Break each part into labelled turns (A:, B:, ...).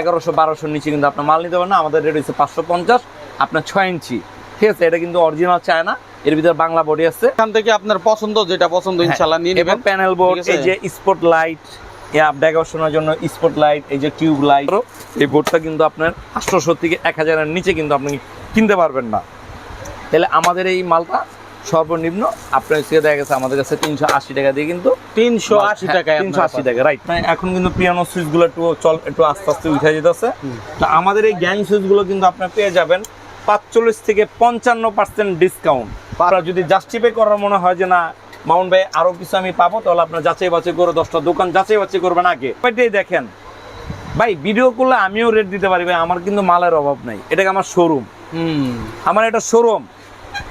A: এগারোশো বারোশোর নিচে কিন্তু আপনার মাল নিতে পারেন আমাদের রেট হচ্ছে পাঁচশো পঞ্চাশ আপনার ছয় ইঞ্চি। ঠিক আছে এটা কিন্তু অরিজিনাল চায় না এর ভিতরে বাংলা বডি আছে।
B: এখান থেকে আপনার পছন্দ যেটা পছন্দ ইনশাল্লাহ নিয়ে
A: হ্যাঁ,
B: নেবেন।
A: প্যানেল বোর্ড এই যে স্পট লাইট জন্য স্পট লাইট এই যে টিউব লাইট এই বোর্ডটা কিন্তু আপনার আটশোশো থেকে এক হাজারের নিচে কিন্তু আপনি কিনতে পারবেন না। তাহলে আমাদের এই মালটা সর্বনিম্ন আপনার হচ্ছে দেখা গেছে আমাদের কাছে তিনশো আশি টাকা দিয়ে কিন্তু
B: তিনশো আশি টাকায়
A: তিনশো আশি টাকা রাইট এখন কিন্তু পিয়ানো সুইচগুলো একটু চল একটু আস্তে আস্তে উঠে যেতেছে। তো আমাদের এই গ্যাং সুইচগুলো কিন্তু আপনার পেয়ে যাবেন পাঁচচল্লিশ থেকে পঞ্চান্ন পার্সেন্ট ডিসকাউন্ট আপনার যদি জাস্টিফাই করার মনে হয় যে না মাউন্ট ভাই আরও কিছু আমি পাবো তাহলে আপনার যাচাই বাছাই করে দশটা দোকান যাচাই বাছাই করবেন আগে। ওইটাই দেখেন ভাই ভিডিও করলে আমিও রেট দিতে পারি ভাই আমার কিন্তু মালের অভাব নাই। এটাকে আমার শোরুম
B: হুম।
A: আমার এটা শোরুম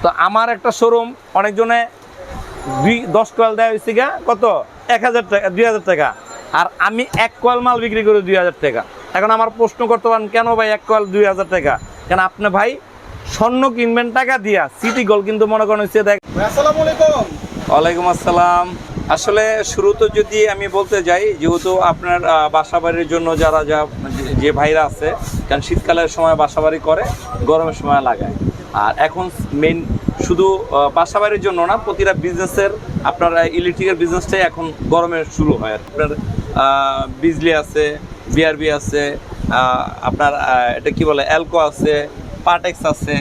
A: তো আমার একটা শোরুম অনেকজনে দুই দশ কোয়াল দেওয়া হয়েছে গা কত? এক হাজার টাকা দুই হাজার টাকা। আর আমি এক কোয়াল মাল বিক্রি করি দুই হাজার টাকা। এখন আমার প্রশ্ন করতে পারেন কেন ভাই এক কোয়াল দুই হাজার টাকা? কেন আপনি ভাই স্বর্ণ কিনবেন টাকা দিয়া সিটি গোল কিন্তু মনে করেন হচ্ছে দেখ ওয়ালাইকুম আসসালাম। আসলে শুরুতে যদি আমি বলতে যাই যেহেতু আপনার বাসা বাড়ির জন্য যারা যা যে ভাইরা আছে কারণ শীতকালের সময় বাসা বাড়ি করে গরমের সময় লাগায়। আর এখন মেন শুধু আহ, বাসা বাড়ির জন্য না প্রতিটা বিজনেসের আপনার ইলেকট্রিকের বিজনেসটাই এখন গরমে শুরু হয়। আপনার বিজলি আছে বিআরবি আছে আপনার এটা কি বলে অ্যালকো আছে পাটেক্স আছে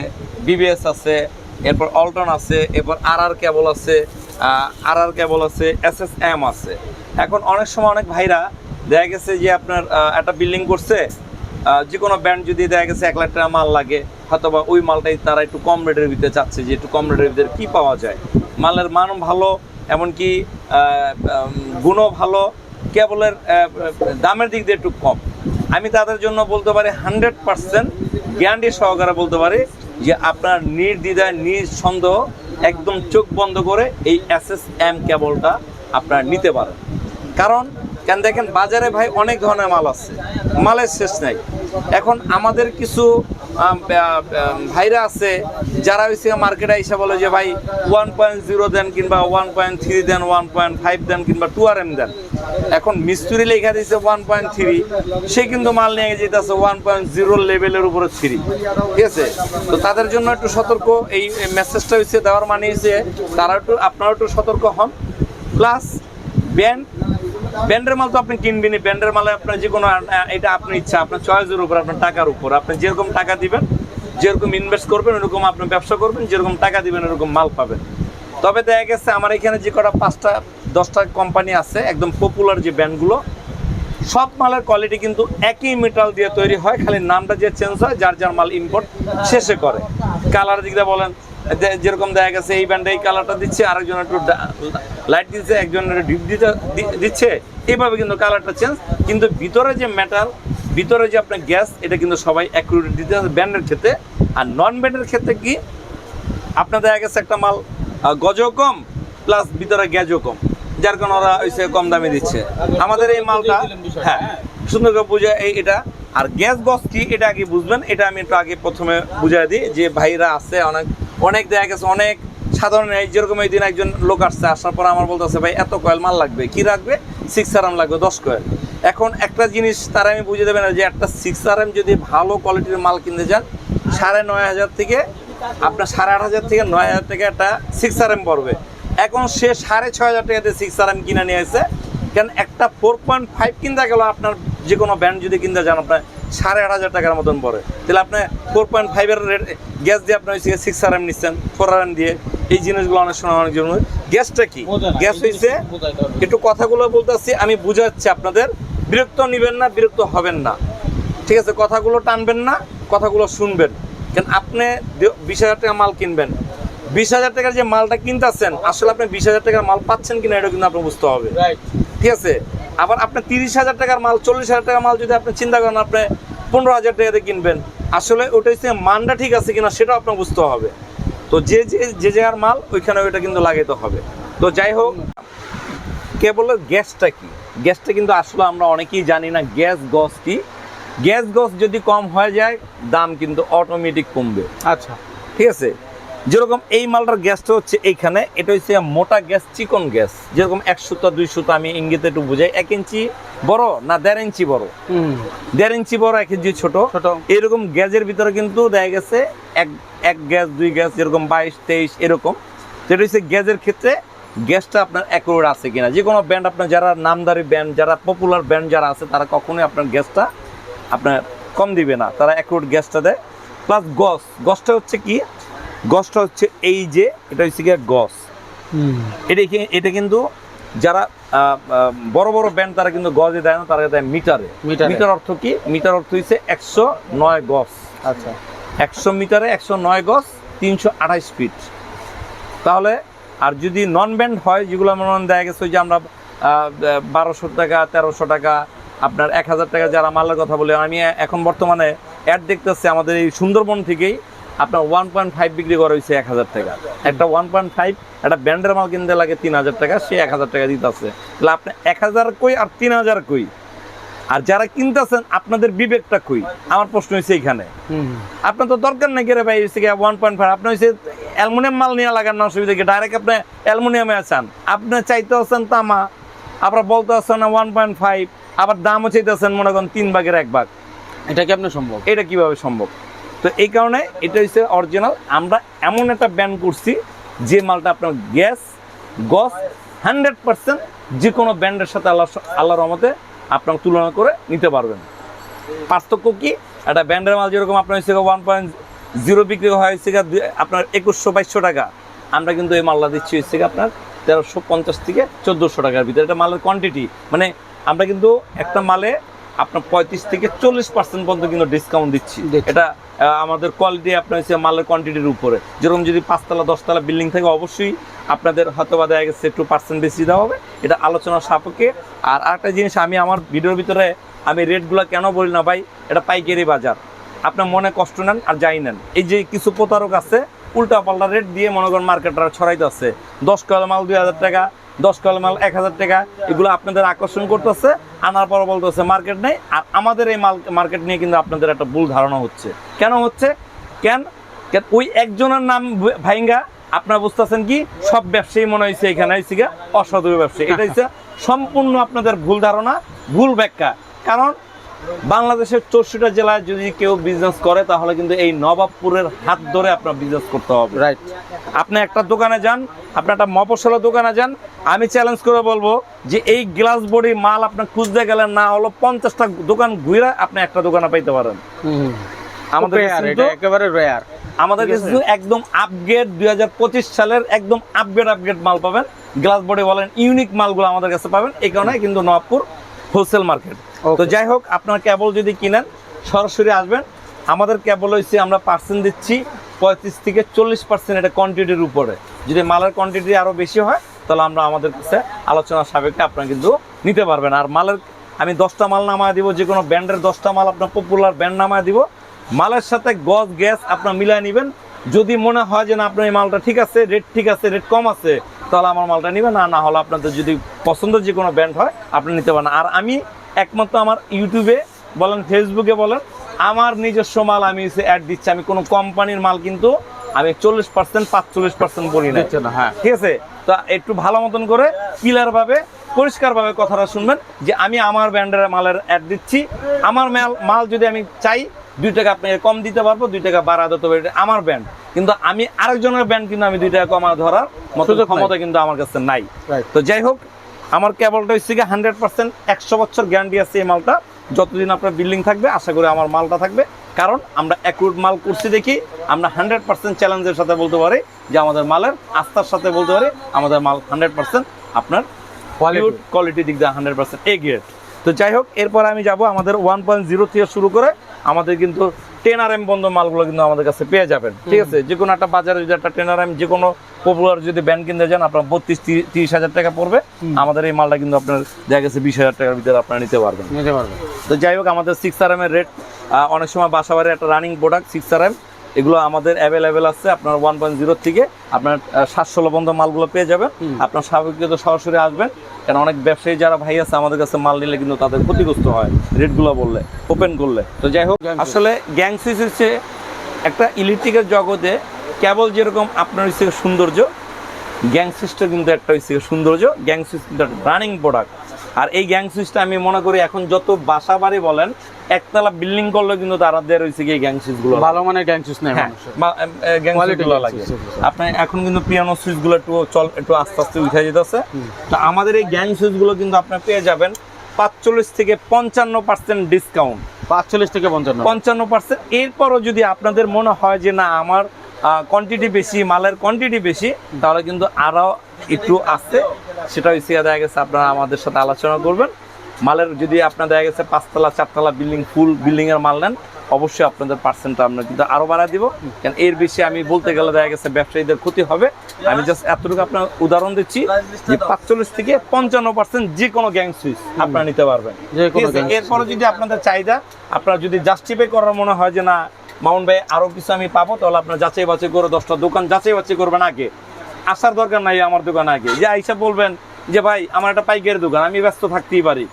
A: বিবিএস আছে এরপর অল্টন আছে এরপর আর আর কেবল আছে আর আর কেবল আছে এস এস এম আছে। এখন অনেক সময় অনেক ভাইরা দেখা গেছে যে আপনার একটা বিল্ডিং করছে যে কোনো ব্যান্ড যদি দেখা গেছে এক লাখ টাকা মাল লাগে হয়তো বা ওই মালটাই তারা একটু কম রেটের ভিতরে চাচ্ছে যে একটু কম রেটের ভিতরে কী পাওয়া যায়। মালের মান ভালো, এমনকি গুণও ভালো, কেবলের দামের দিক দিয়ে একটু কম। আমি তাদের জন্য বলতে পারি হান্ড্রেড পার্সেন্ট গ্যারান্টি সহকারে বলতে পারি যে আপনার নির্দ্বিধায় নিঃসন্দেহ একদম চোখ বন্ধ করে এই এস এস এম কেবলটা আপনার নিতে পারেন। কারণ কেন দেখেন বাজারে ভাই অনেক ধরনের মাল আছে, মালের শেষ নাই। এখন আমাদের কিছু ভাইরা আছে, যারা হচ্ছে মার্কেটে এসে বলে যে ভাই ওয়ান পয়েন্ট জিরো দেন কিংবা one point three then one point five then কিংবা টু আর এম দেন। এখন মিস্ত্রি লেখা দিয়েছে ওয়ান পয়েন্ট থ্রি সে কিন্তু মাল নিয়ে যেতেছে ওয়ান পয়েন্ট জিরো লেভেলের উপরে থ্রি ঠিক আছে? তো তাদের জন্য একটু সতর্ক, এই মেসেজটা হচ্ছে দেওয়ার মানে হচ্ছে তারা একটু আপনারা একটু সতর্ক হন। প্লাস ব্যান্ড ব্যান্ডের মাল তো আপনি কিনবেনই। ব্যান্ডের মালে আপনার যে কোনো এটা আপনার ইচ্ছা, আপনার চয়েসের উপর, আপনার টাকার উপর। আপনি যেরকম টাকা দিবেন, যেরকম ইনভেস্ট করবেন, ওরকম আপনি ব্যবসা করবেন, যেরকম টাকা দিবেন এরকম মাল পাবেন। তবে দেখা গেছে, আমার এখানে যে কটা পাঁচটা, দশটা কোম্পানি আছে, একদম পপুলার যে ব্যান্ডগুলো, সব মালের কোয়ালিটি কিন্তু একই মেটাল দিয়ে তৈরি হয়, খালি নামটা যে চেঞ্জ হয়, যার যার মাল ইম্পোর্ট শেষে করে। কালার দিক দিয়ে বলেন যেরকম দেখা গেছে, এই ব্যান্ডে এই কালারটা দিচ্ছে, আরেকজন একটু লাইট দিচ্ছে, একজন ডিপ দিতে দিচ্ছে। এইভাবে কিন্তু কালারটা চেঞ্জ কিন্তু ভিতরে যে মেটাল ভিতরে যে আপনার গ্যাস এটা কিন্তু সবাই অ্যাকুরেট দিতে হবে ব্যান্ডের ক্ষেত্রে। আর নন ব্যান্ডের ক্ষেত্রে কি? আপনার দেখা গেছে একটা মাল গজও কম প্লাস ভিতরে গ্যাজও কম, যার কারণে ওরা হচ্ছে কম দামে দিচ্ছে। আমাদের এই মালটা হ্যাঁ সুন্দর করে বুঝে এই, এটা। আর গ্যাস গস কি, এটা আগে বুঝবেন, এটা আমি একটু আগে প্রথমে বুঝাই দিই, যে ভাইরা আছে অনেক অনেক দেখা গেছে, অনেক সাধারণ যেরকম এই দিন একজন লোক আসছে, আসার পর আমার বলতেছে, ভাই, এত কয়েল মাল লাগবে, কি রাখবে সিক্স আর লাগবে, দশ কয়েল। এখন একটা জিনিস তারা আমি বুঝে দেবেন যে একটা সিক্স আর যদি ভালো কোয়ালিটির মাল কিনতে যান, সাড়ে নয় হাজার থেকে আপনার সাড়ে আট হাজার থেকে নয় হাজার টাকা একটা সিক্স আর এম পড়বে। এখন সে সাড়ে ছয় হাজার টাকাতে সিক্স আর এম কিনে নিয়ে এসে কেন একটা ফোর পয়েন্ট ফাইভ কিনতে গেল আপনার যে কোনো ব্যান্ড যদি কিনতে যান, আপনার সাড়ে আট হাজার টাকার মতন পড়ে। তাহলে আপনি ফোর পয়েন্ট ফাইভের রেট গ্যাস দিয়ে আপনার হচ্ছে সিক্স আর এম নিচ্ছেন ফোর আর এম দিয়ে। এই জিনিসগুলো অনেক সময় অনেক জন্য গ্যাসটা কি? গ্যাস হয়েছে একটু কথাগুলো বলতেছি আমি বুঝাচ্ছি আপনাদের। বিরক্ত নেবেন না বিরক্ত হবেন না। ঠিক আছে কথাগুলো টানবেন না কথাগুলো শুনবেন। কেন আপনি বিশ হাজার টাকা মাল কিনবেন বিশ হাজার টাকার যে মালটা কিনতেছেন আসলে আপনি বিশ হাজার টাকার মাল পাচ্ছেন কিনা এটা কিন্তু আপনার বুঝতে হবে। ঠিক আছে? আবার আপনি তিরিশ হাজার টাকার মাল চল্লিশ হাজার টাকার মাল যদি আপনি চিন্তা করেন আপনি পনেরো হাজার টাকাতে কিনবেন। আসলে ওটা হচ্ছে মানটা ঠিক আছে কিনা সেটাও আপনার বুঝতে হবে। তো যে যে যে জায়গার মাল ওইখানে ওইটা কিন্তু লাগাইতে হবে। তো যাই হোক কেবলের গ্যাসটা কি? গ্যাসটা কিন্তু আসলে আমরা অনেকেই জানি না গ্যাস গস কি? গ্যাস গস যদি কম হয়ে যায় দাম কিন্তু অটোমেটিক কমবে।
B: আচ্ছা।
A: ঠিক আছে? যেরকম এই মালটার গ্যাসটা হচ্ছে এইখানে এটা হচ্ছে মোটা গ্যাস চিকন গ্যাস। যেরকম একশো তো দুইশো তো আমি ইঙ্গিতে একটু বুঝাই এক ইঞ্চি বড় না দেড় ইঞ্চি বড়?
B: হুম।
A: দেড় ইঞ্চি বড় এক ইঞ্চি ছোট।
B: ছোট।
A: এরকম গ্যাসের ভিতরে কিন্তু দেখা গেছে এক এক গ্যাস দুই গ্যাস যেরকম বাইশ তেইশ এরকম। যেটা হচ্ছে গ্যাসের ক্ষেত্রে গ্যাসটা আপনার অ্যাকুরেট আছে কিনা। যে কোনো ব্যান্ড আপনার যারা নামদারি ব্যান্ড যারা পপুলার ব্যান্ড যারা আছে তারা কখনোই আপনার গ্যাসটা আপনার কম দিবে না। তারা অ্যাকুরেট গ্যাসটা দেয়। প্লাস গস গসটা হচ্ছে কি? গসটা হচ্ছে এই যে এটা হচ্ছে গিয়ে গস এটা এটা কিন্তু যারা বড় বড় ব্যান্ড তারা কিন্তু গজে দেয় না তারা দেয় মিটারে।
B: মিটারে।
A: অর্থ কি? মিটার অর্থ হচ্ছে একশো নয় গজ।
B: আচ্ছা।
A: একশো মিটারে একশো নয় গজ তিনশো আঠাইশ ফিট। তাহলে আর যদি নন ব্যান্ড হয় যেগুলো মনে দেখা গেছে যে আমরা বারোশো টাকা তেরোশো টাকা আপনার এক হাজার টাকা যারা মালের কথা বলে আমি এখন বর্তমানে অ্যাড দেখতেছি আমাদের এই সুন্দরবন থেকেই আপনার ওয়ান পয়েন্ট ফাইভ বিক্রি করা হয়েছে এক হাজার টাকা। একটা ওয়ান পয়েন্ট ফাইভ একটা ব্যান্ডের মাল কিনতে লাগে তিন হাজার টাকা সে এক হাজার টাকা দিতে আছে। তাহলে আপনি এক হাজার কই আর তিন হাজার কই? আর যারা কিনতেছেন আপনাদের বিবেকটা কই? আমার প্রশ্ন হয়েছে এইখানে।
B: হুম।
A: আপনার তো দরকার নেই রে ভাই হচ্ছে ওয়ান পয়েন্ট ফাইভ আপনি হচ্ছে অ্যালুমিনিয়াম মাল নিয়ে লাগান না অসুবিধা কি ডাইরেক্ট আপনি অ্যালুমিনিয়ামে আছেন। আপনি চাইতে আছেন তামা আবার বলতে আছেন না ওয়ান পয়েন্ট ফাইভ আবার দামও চাইতেছেন মনে করেন তিন ভাগের এক ভাগ।
B: এটা কি আপনার সম্ভব?
A: এটা কীভাবে সম্ভব? তো এই কারণে এটা হচ্ছে অরিজিনাল আমরা এমন একটা ব্যান করছি যে মালটা আপনার গ্যাস গস হান্ড্রেড পার্সেন্ট যে কোনো ব্র্যান্ডের সাথে আল্লাহ আল্লাহর রহমতে আপনার তুলনা করে নিতে পারবেন। পার্থক্য কি? একটা ব্র্যান্ডের মাল যেরকম আপনার হচ্ছে ওয়ান পয়েন্ট জিরো বিক্রি হয় হচ্ছে আপনার একুশশো বাইশশো টাকা। আমরা কিন্তু এই মালটা দিচ্ছি হচ্ছে আপনার তেরোশো পঞ্চাশ থেকে চোদ্দোশো টাকার ভিতরে। এটা মালের কোয়ান্টিটি মানে আমরা কিন্তু একটা মালে আপনার পঁয়ত্রিশ থেকে চল্লিশ পার্সেন্ট পর্যন্ত কিন্তু ডিসকাউন্ট দিচ্ছি। এটা আমাদের কোয়ালিটি আপনার হচ্ছে মালের কোয়ান্টিটির উপরে। যেরকম যদি পাঁচতলা দশতলা বিল্ডিং থাকে অবশ্যই আপনাদের হয়তো বা দেখা গেছে একটু পার্সেন্ট বেশি দেওয়া হবে। এটা আলোচনার সাপেক্ষে। আর আরেকটা জিনিস আমি আমার ভিডিওর ভিতরে আমি রেটগুলো কেন বলি না ভাই? এটা পাইকারি বাজার। আপনার মনে কষ্ট নেন আর যাই নেন। এই যে কিছু প্রতারক আছে উল্টা পাল্টা রেট দিয়ে মনে করেন মার্কেটরা ছড়াইতে আছে। দশ কয়েল মাল দুই হাজার টাকা, দশ কয়েল মাল এক হাজার টাকা, এগুলো আপনাদের আকর্ষণ করতেছে, আনার পর বলতেছে মার্কেট নেই। আর আমাদের এই মাল মার্কেট নিয়ে কিন্তু আপনাদের একটা ভুল ধারণা হচ্ছে। কেন হচ্ছে? কেন? ওই একজনের নাম ভাইঙ্গা, আপনারা বুঝতেছেন কি? সব ব্যবসায়ী মনে হয়েছে এখানে হয়েছে অসাধু ব্যবসায়ী। এটা হচ্ছে সম্পূর্ণ আপনাদের ভুল ধারণা, ভুল ব্যাখ্যা। কারণ বাংলাদেশের চৌষট্টি জেলায় যদি কেউ বিজনেস করে তাহলে কিন্তু এই নবাবপুরের হাত ধরে আপনার বিজনেস করতে হবে।
B: রাইট
A: আপনি একটা দোকানে যান আপনি একটা মফসলের দোকানে যান আমি চ্যালেঞ্জ করে বলব যে এই গ্লাস বডি মাল আপনি খুঁজতে গেলেন না হলো পঞ্চাশটা দোকান ঘুরে আপনি একটা দোকানে পাইতে পারেন। আমাদের
B: রেয়ার একেবারে
A: আমাদের কাছে একদম আপগ্রেড দুই হাজার পঁচিশ সালের একদম আপগ্রেড আপগ্রেড মাল পাবেন। গ্লাস বডি বলেন ইউনিক মালগুলো আমাদের কাছে পাবেন। এই কারণে কিন্তু নবাবপুর হোলসেল মার্কেট। তো যাই হোক আপনার কেবল যদি কিনেন সরাসরি আসবেন। আমাদের কেবল হচ্ছে আমরা পার্সেন্ট দিচ্ছি পঁয়ত্রিশ থেকে চল্লিশ পার্সেন্ট এটা কোয়ান্টিটির উপরে। যদি মালের কোয়ান্টিটি আরও বেশি হয় তাহলে আমরা আমাদের কাছে আলোচনা সাপেক্ষে আপনারা কিন্তু নিতে পারবেন। আর মালের আমি দশটা মাল নামায় দিব যে কোনো ব্র্যান্ডের দশটা মাল আপনার পপুলার ব্র্যান্ড নামায় দিব। মালের সাথে গজ গ্যাস আপনার মিলায় নেবেন। যদি মনে হয় যে না আপনার এই মালটা ঠিক আছে রেট ঠিক আছে রেট কম আছে তাহলে আমার মালটা নেবেন। আর না হলে আপনাদের যদি পছন্দের যে কোনো ব্র্যান্ড হয় আপনি নিতে পারেন। আর আমি একমাত্র আমার ইউটিউবে বলেন ফেসবুকে বলেন আমার নিজস্ব মাল আমি অ্যাড দিচ্ছি। আমি কোনো কোম্পানির মাল কিন্তু আমি চল্লিশ পার্সেন্ট পাঁচচল্লিশ পার্সেন্ট বলি না
B: না হ্যাঁ।
A: ঠিক আছে? তো একটু ভালো মতন করে ক্লিয়ার ভাবে পরিষ্কার ভাবে কথাটা শুনবেন যে আমি আমার ব্র্যান্ডের মালের অ্যাড দিচ্ছি। আমার মাল মাল যদি আমি চাই দুই টাকা আপনাকে কম দিতে পারব দুই টাকা বাড়া দিতে পারব এটা আমার ব্যান্ড কিন্তু আমি আরেকজনের ব্যান্ড কিন্তু আমি দুই টাকা কমা ধরার মতো ক্ষমতা কিন্তু আমার কাছে নাই। তো যাই হোক আমার কেবলটা হচ্ছে কি হান্ড্রেড পার্সেন্ট একশো বছর গ্যারান্টি আছে এই মালটা। যতদিন আপনার বিল্ডিং থাকবে আশা করি আমার মালটা থাকবে। কারণ আমরা অ্যাকুরেট মাল করছি দেখি আমরা হান্ড্রেড পার্সেন্ট চ্যালেঞ্জের সাথে বলতে পারি যে আমাদের মালের আস্থার সাথে বলতে পারি আমাদের মাল হান্ড্রেড পার্সেন্ট আপনার
B: কোয়ালিটি
A: কোয়ালিটি দিক দিয়ে হান্ড্রেড পার্সেন্ট এ গ্রেড তো যাই হোক এরপর আমি যাব আমাদের ওয়ান পয়েন্ট জিরো থেকে শুরু করে আমাদের কিন্তু টেন আর এম বন্ধ মালগুলো কিন্তু আমাদের কাছে পেয়ে যাবেন। ঠিক আছে? যে কোনো একটা বাজারে যদি একটা টেন আর এম যে কোনো পপুলার যদি ব্যান্ড কিনতে যান আপনার বত্রিশ তিরিশ হাজার টাকা পড়বে। আমাদের এই মালটা কিন্তু আপনার দেখা গেছে বিশ হাজার টাকার ভিতরে আপনারা নিতে পারবেন।
B: নিতে পারবে
A: তো যাই হোক আমাদের সিক্স আর এম এর রেট অনেক সময় বাসাবাড়ির একটা running product six R M এগুলো আমাদের অ্যাভেলেবেল আছে। আপনার ওয়ান পয়েন্ট জিরো থেকে আপনার সাতশো বন্ধ মালগুলো পেয়ে যাবেন। আপনার স্বাভাবিকত সরাসরি আসবেন কারণ অনেক ব্যবসায়ী যারা ভাই আছে আমাদের কাছে মাল নিলে কিন্তু তাদের ক্ষতিগ্রস্ত হয় রেটগুলো বললে ওপেন করলে। তো যাই হোক আসলে গ্যাংসিস সুইচ হচ্ছে একটা ইলেকট্রিকের জগতে কেবল যেরকম আপনার হচ্ছে সৌন্দর্য গ্যাং সুইচটা কিন্তু একটা হচ্ছে সৌন্দর্য গ্যাং সুইচ কিন্তু একটা রানিং প্রোডাক্ট আর এই গ্যাং সুইচটা আমি মনে করি এখন যত বাসা বাড়ি বলেন একতলা বিল্ডিং করলে কিন্তু তারা তাদের হচ্ছে কি গ্যাং সুইচগুলো
B: ভালো মানে গ্যাং সুইচ নেই
A: গ্যাং
B: Quality
A: সুইচগুলো লাগে। আপনি এখন কিন্তু পিয়ানো সুইচগুলো একটু চল একটু আস্তে আস্তে উঠে যেতেছে। তো আমাদের এই গ্যাং সুইচগুলো কিন্তু আপনার পেয়ে যাবেন পাঁচচল্লিশ থেকে পঞ্চান্ন পার্সেন্ট ডিসকাউন্ট
B: পাঁচচল্লিশ থেকে পঞ্চান্ন।
A: পঞ্চান্ন পার্সেন্ট এরপরও যদি আপনাদের মনে হয় যে না আমার কোয়ান্টিটি বেশি মালের কোয়ান্টিটি বেশি তাহলে কিন্তু আরও একটু আছে। সেটা হচ্ছে দেখা গেছে আপনারা আমাদের সাথে আলোচনা করবেন। মালের যদি আপনার দেখা গেছে পাঁচতলা চারতলা বিল্ডিং ফুল বিল্ডিং এর মাল নেন অবশ্যই আপনাদের পার্সেন্টটা আমরা কিন্তু আরও বাড়া দিব। কারণ এর বেশি আমি বলতে গেলে দেখা গেছে ব্যবসায়ীদের ক্ষতি হবে। আমি জাস্ট এতটুকু আপনার উদাহরণ দিচ্ছি যে পাঁচচল্লিশ থেকে পঞ্চান্ন পার্সেন্ট যে কোনো গ্যাং সুইচ আপনারা নিতে পারবেন। এরপরে যদি আপনাদের চাহিদা আপনারা যদি জাস্টিফাই করার মনে হয় যে না মাউন্ট ভাই আরও কিছু আমি পাবো তাহলে আপনার যাচাই বাছাই করে দশটা দোকান যাচাই বাছাই করবেন আগে। আসার দরকার নাই আমার দোকান আগে। যে আইসা বলবেন যে ভাই আমার একটা পাইকারি দোকান আমি ব্যস্ত থাকতেই পারি।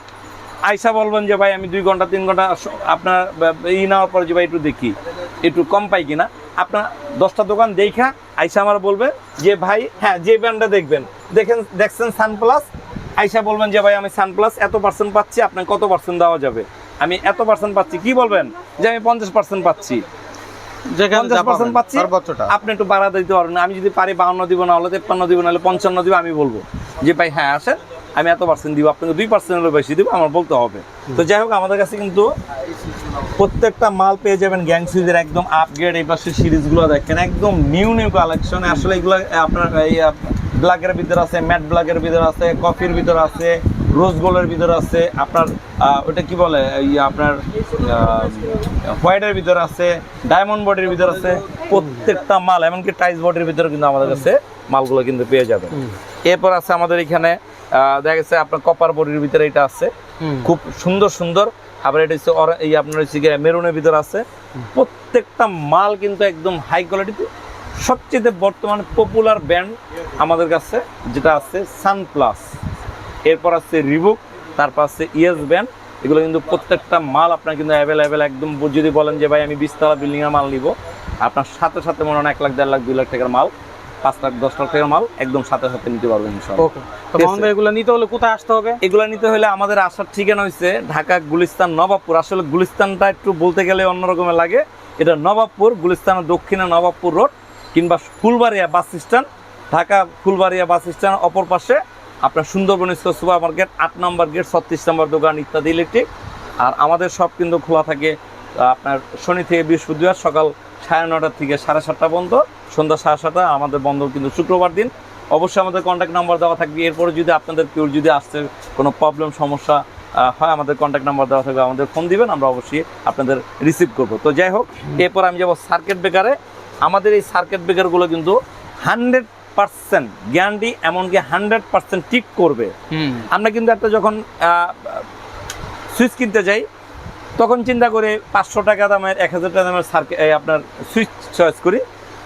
A: আইসা বলবেন যে ভাই আমি দুই ঘণ্টা তিন ঘণ্টা আপনার ই নেওয়ার পরে যে ভাই একটু দেখি একটু কম পাই কিনা। আপনার দশটা দোকান দেখা আইসা আমার বলবে যে ভাই হ্যাঁ যে ব্র্যান্ডটা দেখবেন। দেখেন দেখছেন সানপ্লাস আইসা বলবেন যে ভাই আমি সানপ্লাস এত পার্সেন্ট পাচ্ছি আপনাকে কত পার্সেন্ট দেওয়া যাবে? আমি এত পার্সেন্ট পাচ্ছি কি বলবেন? যে আমি পঞ্চাশ পার্সেন্ট পাচ্ছি। পাচ্ছি আপনি একটু বাড়া দিতে পারবেন আমি যদি পারি বাউন্ন দিব না হলে তেপ্পান্ন দিব না হলে পঞ্চান্ন দিব আমি বলব। যে ভাই হ্যাঁ আসেন। আমি এত পার্সেন্ট দিব আপনাকে দুই পার্সেন্ট হলে বেশি দিব আমার বলতে হবে। তো যাই হোক আমাদের কাছে কিন্তু প্রত্যেকটা মাল পেয়ে যাবেন গ্যাং সুইজের একদম আপগ্রেড এই পাশে সিরিজগুলো দেখেন একদম নিউ নিউ কালেকশন আসলে এগুলো আপনার এই ব্ল্যাকের ভিতরে আছে ম্যাট ব্ল্যাকের ভিতরে আছে কফির ভিতরে আছে রোজ গোল্ডের ভিতরে আছে আপনার ওটা কি বলে এই আপনার হোয়াইটের ভিতরে আছে ডায়মন্ড বডির ভিতরে আছে প্রত্যেকটা মাল এমনকি টাইস বডির ভিতরে কিন্তু আমাদের কাছে মালগুলো কিন্তু পেয়ে যাবে এরপর আছে আমাদের এখানে দেখা গেছে আপনার কপার বডির ভিতরে এটা আছে। খুব সুন্দর সুন্দর। আবার এটা হচ্ছে এই আপনার হচ্ছে গিয়ে মেরুনের ভিতরে আছে। প্রত্যেকটা মাল কিন্তু একদম হাই কোয়ালিটিতে সবচেয়ে বর্তমানে পপুলার ব্র্যান্ড আমাদের কাছে যেটা আছে সানপ্লাস এরপর আছে রিবুক তারপর আছে ইয়েস ব্যান্ড এগুলো কিন্তু প্রত্যেকটা মাল আপনার কিন্তু অ্যাভেলেবেল একদম। যদি বলেন যে ভাই আমি বিশতলা বিল্ডিং এর মাল নিব। আপনার সাথে সাথে মনে হয় এক লাখ দেড় লাখ দুই লাখ টাকার মাল পাঁচ লাখ দশ লাখ টাকার মাল একদম সাথে সাথে নিতে পারবেন
B: ওকে তো ভাই এগুলো নিতে হলে কোথায় আসতে হবে?
A: এগুলো নিতে হলে আমাদের আসার ঠিকানা হয়েছে ঢাকা গুলিস্তান নবাবপুর। আসলে গুলিস্তানটা একটু বলতে গেলে অন্যরকমের লাগে। এটা নবাবপুর গুলিস্তানের দক্ষিণে নবাবপুর রোড কিংবা Phulbaria bus stand. Dhaka Phulbaria bus stand অপর পাশে আপনার সুন্দরবন সুপার মার্কেট আট নম্বর গেট ছত্রিশ নম্বর দোকান ইত্যাদি ইলেকট্রিক। আর আমাদের সব কিন্তু খোলা থাকে আপনার শনি থেকে বৃহস্পতিবার সকাল সাড়ে নটার থেকে সাড়ে সাতটা পর্যন্ত। সন্ধ্যা সাড়ে সাতটা আমাদের বন্ধ কিন্তু শুক্রবার দিন। অবশ্যই আমাদের কন্ট্যাক্ট নাম্বার দেওয়া থাকবে। এরপরে যদি আপনাদের কেউ যদি আসতে কোনো প্রবলেম সমস্যা হয় আমাদের কন্ট্যাক্ট নাম্বার দেওয়া থাকবে। আমাদের ফোন দিবেন আমরা অবশ্যই আপনাদের রিসিভ করব। তো যাই হোক এরপর আমি যাব সার্কিট ব্রেকারে আমাদের এই সার্কিট ব্রেকারগুলো কিন্তু হান্ড্রেড পার্সেন্ট গ্যারান্টি এমনকি হান্ড্রেড পার্সেন্ট ঠিক করবে। আমরা কিন্তু একটা যখন সুইচ কিনতে যাই তখন চিন্তা করে পাঁচশো টাকা দামের এক হাজার টাকা দামের সার্কিট আপনার সুইচ চয়েস করি।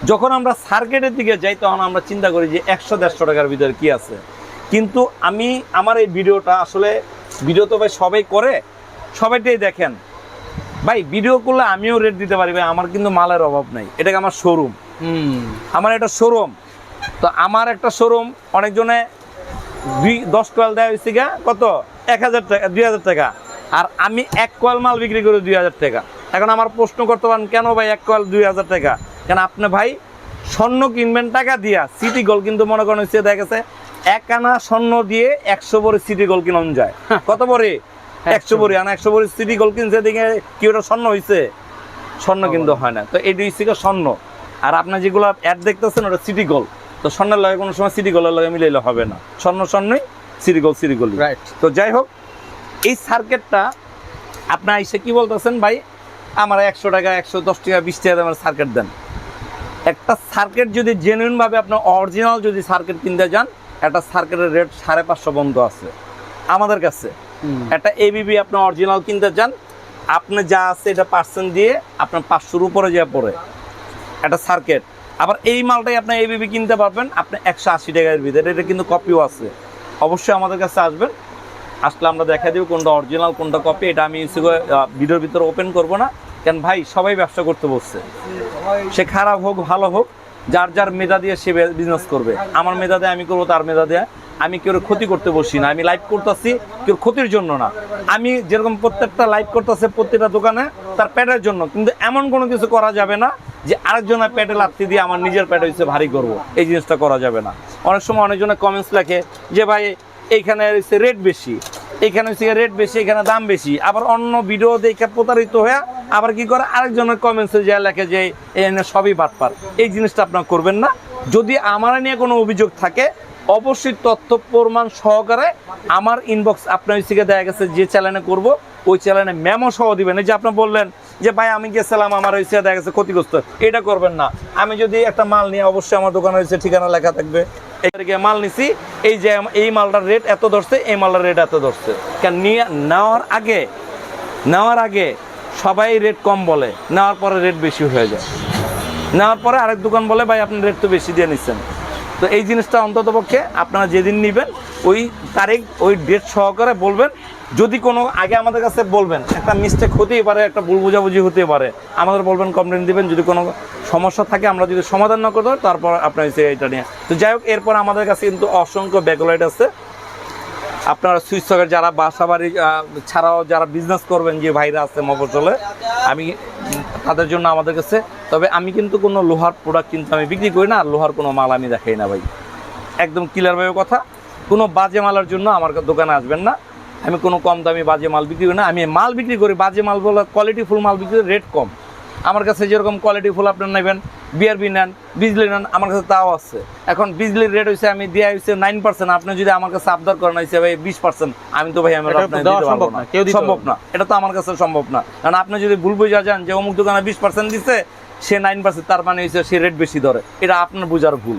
A: যখন আমরা সার্কিটের দিকে যাই তখন আমরা চিন্তা করি যে একশো দেড়শো টাকার ভিতরে কি আছে। কিন্তু আমি আমার এই ভিডিওটা আসলে ভিডিও তো ভাই সবাই করে সবাইটাই দেখেন। ভাই ভিডিও করলে আমিও রেট দিতে পারি ভাই আমার কিন্তু মালের অভাব নাই। এটাকে আমার শোরুম আমার একটা শোরুম তো আমার একটা শোরুম অনেকজনে দুই দশ কোয়াল দেওয়া হয়েছে গা কত? এক হাজার টাকা দুই হাজার টাকা। আর আমি এক কোয়াল মাল বিক্রি করি দুই হাজার টাকা। এখন আমার প্রশ্ন করতে পারেন কেন ভাই এক কোয়াল দুই হাজার টাকা? কেন আপনি ভাই স্বর্ণ কিনবেন টাকা দিয়া সিটি গোল কিন্তু মনে করেন হচ্ছে দেখা গেছে এক আনা স্বর্ণ দিয়ে একশো বড়ি সিটি গোল কিনন যায়। কত বড়ি একশো বড়ি আনা একশো বড়ি সিটি গোল কিনছে দেখে কি ওটা স্বর্ণ হয়েছে স্বর্ণ কিন্তু হয় না। তো এটি হচ্ছে গিয়ে স্বর্ণ। আর আপনার যেগুলো অ্যাড দেখতেছেন ওটা সিটি গোল তো স্বর্ণের লগে কোনো সময় সিটি গোলের লগে মিলাইলে হবে না। স্বর্ণ স্বর্ণই সিটি গোল সিটি গোল
B: রাইট
A: তো যাই হোক এই সার্কেটটা আপনার এসে কি বলতেছেন ভাই? আমার একশো টাকা একশো দশ টাকা বিশ টাকা দামের সার্কেট দেন। একটা সার্কেট যদি জেনুইনভাবে আপনার অরিজিনাল যদি সার্কেট কিনতে যান একটা সার্কেটের রেট সাড়ে পাঁচশো বন্ধ আছে। আমাদের কাছে। একটা এবিবি আপনি অরিজিনাল কিনতে চান আপনি যা আছে এটা পার্সেন্ট দিয়ে আপনার পাঁচশোর উপরে যা পড়ে। একটা সার্কেট আবার এই মালটাই আপনি এবিবি কিনতে পারবেন আপনি একশো আশি টাকার ভিতরে এটা কিন্তু কপিও আছে। অবশ্যই আমাদের কাছে আসবেন। আসলে আমরা দেখা দেবো কোনটা অরিজিনাল কোনটা কপি এটা আমি ভিডিওর ভিতরে ওপেন করব না। কেন ভাই, সবাই ব্যবসা করতে বসছে। সে খারাপ হোক, ভালো হোক, যার যার মেধা দিয়ে সে বিজনেস করবে। আমার মেধা দিয়ে আমি করব, তার মেধা দিয়ে। আমি কেউ ক্ষতি করতে বসি না। আমি লাইভ করতেছি কেউ ক্ষতির জন্য না। আমি যেরকম প্রত্যেকটা লাইভ করতেছে প্রত্যেকটা দোকানে, তার পেটের জন্য। কিন্তু এমন কোনো কিছু করা যাবে না যে আরেকজনের পেটে লাত্তি দিয়ে আমার নিজের পেটে হচ্ছে ভারী করব। এই জিনিসটা করা যাবে না। অনেক সময় অনেকজনে কমেন্টস লেখে যে, ভাই, এইখানে রেট বেশি। এখানে হচ্ছে রেট বেশি, এখানে দাম বেশি। আবার অন্য ভিডিও দেখে প্রতারিত হয়ে আবার কি করে আরেকজনের কমেন্টসে যা লেখে যে এখানে সবই বাটপার এই জিনিসটা আপনার করবেন না। যদি আমার নিয়ে কোনো অভিযোগ থাকে, অবশ্যই তথ্য প্রমাণ সহকারে আমার ইনবক্স আপনার থেকে দেখা গেছে যে চ্যানেলে করব, ওই চ্যানেলে মেমো সহ দিবেন। এই যে আপনি বললেন যে, ভাই, আমি গেছিলাম, আমার হয়েছে দেখা গেছে ক্ষতিগ্রস্ত। এটা করবেন না। আমি যদি একটা মাল নিয়ে অবশ্যই আমার দোকানে হয়েছে ঠিকানা লেখা থাকবে। মাল নিছি, এই যে এই মালটার রেট এত ধরছে, এই মালটার রেট এত ধরছে। কেন নিয়ে নেওয়ার আগে নেওয়ার আগে সবাই রেট কম বলে, নেওয়ার পরে রেট বেশি হয়ে যায়। নেওয়ার পরে আরেক দোকান বলে, ভাই, আপনি রেট তো বেশি দিয়ে নিচ্ছেন তো এই জিনিসটা অন্তত পক্ষে আপনারা যেদিন নেবেন, ওই তারিখ, ওই ডেট সহকারে বলবেন যদি কোনো আগে আমাদের কাছে বলবেন একটা মিস্টেক হতেই পারে একটা ভুল বোঝাবুঝি হতে পারে আমাদের বলবেন কমপ্লেন দিবেন যদি কোনো সমস্যা থাকে আমরা যদি সমাধান না করতে পারি, তারপর আপনার হচ্ছে এটা নিয়ে তো যাই হোক এরপর আমাদের কাছে কিন্তু অসংখ্য ব্যাকলাইট আছে। আপনারা সুইচ সকের যারা বাসা বাড়ি ছাড়াও যারা বিজনেস করবেন যে ভাইরা আছে মফসলে আমি তাদের জন্য আমাদের কাছে তবে আমি কিন্তু কোনো লোহার প্রোডাক্ট কিন্তু আমি বিক্রি করি না আর লোহার কোনো মাল আমি দেখাই না ভাই। একদম ক্লিয়ারভাবে কথা কোনো বাজে মালের জন্য আমার দোকানে আসবেন না। আমি কোনো কম দামি বাজে মাল বিক্রি করি না। আমি মাল বিক্রি করি বাজে মাল বলে কোয়ালিটি ফুল মাল বিক্রি রেট কম। আমার কাছে যেরকম কোয়ালিটি ফুল আপনার নেবেন বিআরবি নেন বিজলি নেন আমার কাছে তাও আছে। এখন বিজলির রেট হয়েছে আমি দেওয়া হয়েছে নাইন পার্সেন্ট আপনি যদি আমার কাছে আবদার করেন হয়েছে ভাই বিশ পার্সেন্ট আমি তো ভাই আমার
B: সম্ভব
A: না। এটা তো আমার কাছে সম্ভব না। কারণ আপনি যদি ভুল বুঝা যান যে অমুক দোকানে বিশ পার্সেন্ট দিচ্ছে সে নাইন পার্সেন্ট তার মানে হয়েছে সে রেট বেশি ধরে। এটা আপনার বোঝার ভুল।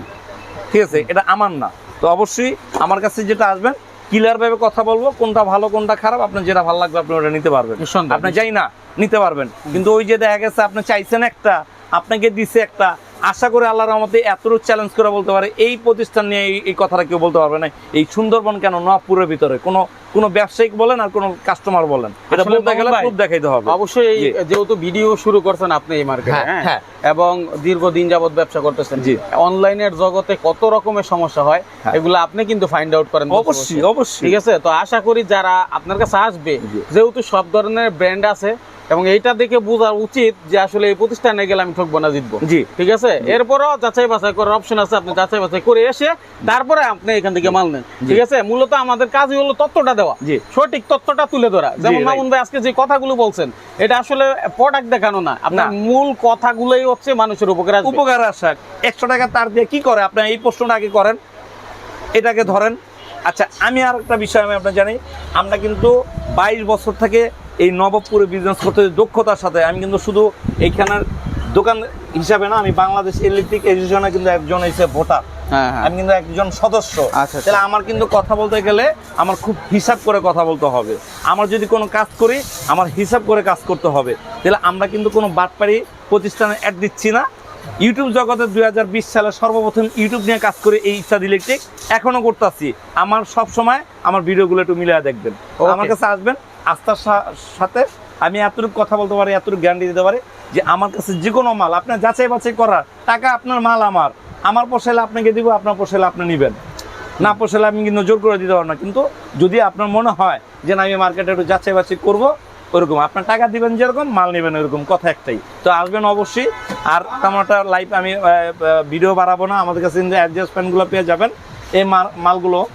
A: ঠিক আছে এটা আমার না। তো অবশ্যই আমার কাছে যেটা আসবেন ক্লিয়ার ভাবে কথা বলব কোনটা ভালো কোনটা খারাপ আপনার যেটা ভালো লাগবে আপনি ওটা নিতে পারবেন। আপনি যাই না নিতে পারবেন কিন্তু ওই যে দেখা গেছে আপনি চাইছেন একটা আপনাকে দিছে একটা আশা করে আল্লাহর রহমতে এতটুকু চ্যালেঞ্জ করে বলতে পারে এই প্রতিষ্ঠান নিয়ে এই- কথাটা কেউ বলতে পারবে না। এই সুন্দরবন কেন? নপুরের ভিতরে। কোনো কোনো ব্যবসায়িক বলেন আর কোনো কাস্টমার বলেন। এটা বলতে গেলে প্রুফ দেখাইতে হবে।
B: অবশ্যই যেহেতু ভিডিও শুরু করছেন আপনি এই মার্কেটে
A: হ্যাঁ,
B: হ্যাঁ।
A: হ্যাঁ।
B: এবং দীর্ঘদিন যাবত ব্যবসা করতেছেন।
A: জি।
B: অনলাইনের জগতে কত রকমের সমস্যা হয়
A: হ্যাঁ।
B: এগুলো আপনি কিন্তু ফাইন্ড আউট করেন।
A: অবশ্যই অবশ্যই।
B: ঠিক আছে? তো আশা করি যারা আপনার কাছে আসবে যেহেতু সব ধরনের ব্র্যান্ড আছে এবং এইটা দেখে বোঝা উচিত যে আসলে এই প্রতিষ্ঠানে গেলে আমি ঠকবো না জিতবো।
A: জি।
B: ঠিক আছে? এরপরও যাচাই বাছাই করার অপশন আছে আপনি যাচাই বাছাই করে এসে তারপরে আপনি এখান থেকে মাল নেন। ঠিক আছে? মূলত আমাদের কাজই হলো তথ্যটা দেওয়া।
A: জি।
B: সঠিক তথ্যটা তুলে ধরা। যেমন. মামুন ভাই আজকে যে কথাগুলো বলছেন এটা আসলে প্রোডাক্ট দেখানো না। আপনার মূল কথাগুলোই হচ্ছে মানুষের উপকার
A: উপকার আসা। একশো টাকা তার দিয়ে কি করে? আপনি এই প্রশ্নটা আগে করেন। এটাকে ধরেন। আচ্ছা আমি আর একটা বিষয় আমি আপনার জানি আমরা কিন্তু বাইশ বছর থেকে এই নবপুরে বিজনেস করতে দক্ষতার সাথে আমি কিন্তু শুধু এইখানের দোকান হিসাবে না আমি বাংলাদেশ ইলেকট্রিক এসোসিয়েশনে কিন্তু একজন এসে ভোটার।
B: হ্যাঁ হ্যাঁ।
A: আমি কিন্তু একজন সদস্য।
B: আচ্ছা,
A: তাহলে আমার কিন্তু কথা বলতে গেলে আমার খুব হিসাব করে কথা বলতে হবে। আমার যদি কোনো কাজ করি আমার হিসাব করে কাজ করতে হবে। তাহলে আমরা কিন্তু কোনো বাটপাড়ি প্রতিষ্ঠানে অ্যাড দিচ্ছি না। ইউটিউব জগতে দুই হাজার বিশ সালে সর্বপ্রথম ইউটিউব নিয়ে কাজ করে এই ইচ্ছা ইলেকট্রিক এখনও করতেছি। আমার সব সময় আমার ভিডিওগুলো একটু মিলিয়ে দেখবেন. আমার কাছে আসবেন আস্থার সাথে আমি এতটুকু কথা বলতে পারি, এতটুকু গ্যারান্টি দিতে পারি যে আমার কাছে যে কোনো মাল, আপনার যাচাই বাছাই করার, টাকা আপনার মাল আমার। আমার পোষাইলে আপনাকে দিব, আপনার পোষাইলে আপনি নেবেন। না পোষাইলে আমি কিন্তু জোর করে দিতে পারব না। কিন্তু যদি আপনার মনে হয় যে না, আমি মার্কেটে একটু যাচাই বাছাই করব, ওরকম। আপনার টাকা দিবেন যেরকম, মাল নেবেন ওরকম, কথা একটাই। তো আসবেন অবশ্যই। আর তেমন একটা লাইভ আমি ভিডিও বাড়াবো না। আমাদের কাছে কিন্তু অ্যাডজাস্টমেন্টগুলো পেয়ে যাবেন। এই মাল- মালগুলো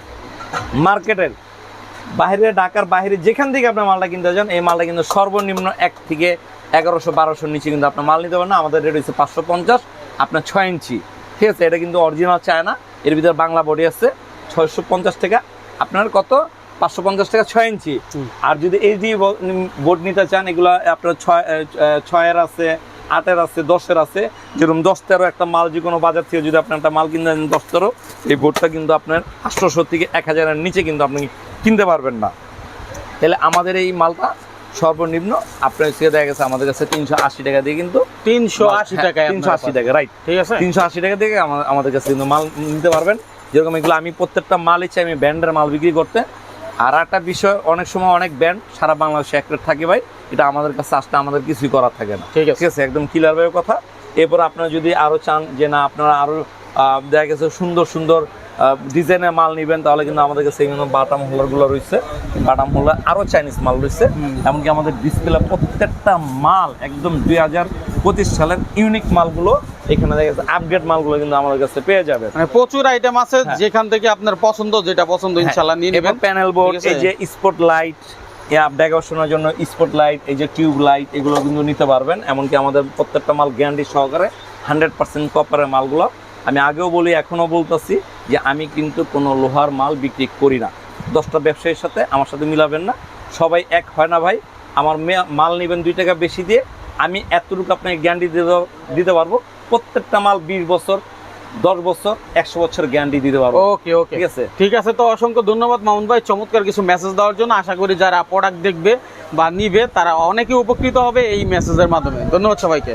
A: মার্কেটের বাইরে ঢাকার বাইরে যেখান থেকে আপনার মালটা কিনতে যান এই মালটা কিন্তু সর্বনিম্ন এক থেকে এগারোশো বারোশোর নিচে কিন্তু আপনার মাল নিতে পারেন না। আমাদের রেট হচ্ছে পাঁচশো পঞ্চাশ আপনার ছয় ইঞ্চি। ঠিক আছে এটা কিন্তু অরিজিনাল চায় না। এর ভিতরে বাংলা বডি আছে ছয়শো পঞ্চাশ টাকা। আপনার কত? পাঁচশো পঞ্চাশ টাকা ছয় ইঞ্চি। আর যদি এই যে বোর্ড নিতে চান এগুলো আপনার ছয় ছয়ের আছে আটের আছে দশের আছে। যেরকম দশ তেরো একটা মাল যে কোনো বাজার থেকে যদি আপনি একটা মাল কিনতে দশ তেরো এই বোর্ডটা কিন্তু আপনার আটশোশো থেকে এক হাজারের নিচে কিন্তু আপনি কিনতে পারবেন না। তাহলে আমাদের এই মালটা সর্বনিম্ন আপনার হচ্ছে দেখা গেছে আমাদের কাছে তিনশো আশি টাকা দিয়ে কিন্তু
B: তিনশো আশি টাকায়
A: হ্যাঁ, তিনশো আশি টাকা রাইট
B: ঠিক আছে?
A: তিনশো আশি টাকা থেকে আমা- আমাদের কাছে কিন্তু মাল নিতে পারবেন। যেরকম এগুলো আমি প্রত্যেকটা মাল ইচ্ছে আমি ব্র্যান্ডের মাল বিক্রি করতে। আর একটা বিষয় অনেক সময় অনেক ব্র্যান্ড সারা বাংলাদেশে এক রেট থাকে ভাই এটা আমাদের কাছে আসলে আমাদের কিছুই করার থাকে না।
B: ঠিক আছে।
A: ঠিক আছে একদম ক্লিয়ার ভাবে কথা। এরপর আপনারা যদি আরও চান যে না আপনারা আরও আহ, দেখা গেছে সুন্দর সুন্দর ডিজাইনের মাল নেবেন তাহলে কিন্তু আমাদের কাছে বাটাম হোলারগুলো রয়েছে। বাটাম হোলার আরও চাইনিজ মাল রয়েছে। এমনকি আমাদের ডিসপ্লে প্রত্যেকটা মাল একদম দুই হাজার পঁচিশ সালের ইউনিক মালগুলো এখানে দেখা যাচ্ছে। আপগ্রেড মালগুলো কিন্তু আমাদের কাছে পেয়ে যাবে।
B: মানে প্রচুর আইটেম আছে
A: হ্যাঁ।
B: যেখান থেকে আপনার পছন্দ যেটা পছন্দ ইনশাল্লাহ নিয়ে নেবেন।
A: প্যানেল বোর্ড এই যে স্পট লাইট দেখাশোনার জন্য স্পট লাইট এই যে টিউব লাইট এগুলো কিন্তু নিতে পারবেন। এমনকি আমাদের প্রত্যেকটা মাল গ্যারান্টি সহকারে হান্ড্রেড পার্সেন্ট কপারের মালগুলো আমি আগেও বলি এখনও বলতেছি যে আমি কিন্তু কোনো লোহার মাল বিক্রি করি না। দশটা ব্যবসায়ীর সাথে আমার সাথে মিলাবেন না। সবাই এক হয় না ভাই। আমার মাল নেবেন দুই টাকা বেশি দিয়ে। আমি এতটুকু আপনাকে গ্যারান্টি দিতে দিতে পারব। প্রত্যেকটা মাল বিশ বছর দশ বছর একশো বছর গ্যারান্টি দিতে পারব।
B: ওকে ওকে
A: ঠিক আছে?
B: ঠিক আছে তো অসংখ্য ধন্যবাদ মামুন ভাই চমৎকার কিছু মেসেজ দেওয়ার জন্য। আশা করি যারা প্রোডাক্ট দেখবে বা নিবে তারা অনেকে উপকৃত হবে এই মেসেজের মাধ্যমে। ধন্যবাদ সবাইকে।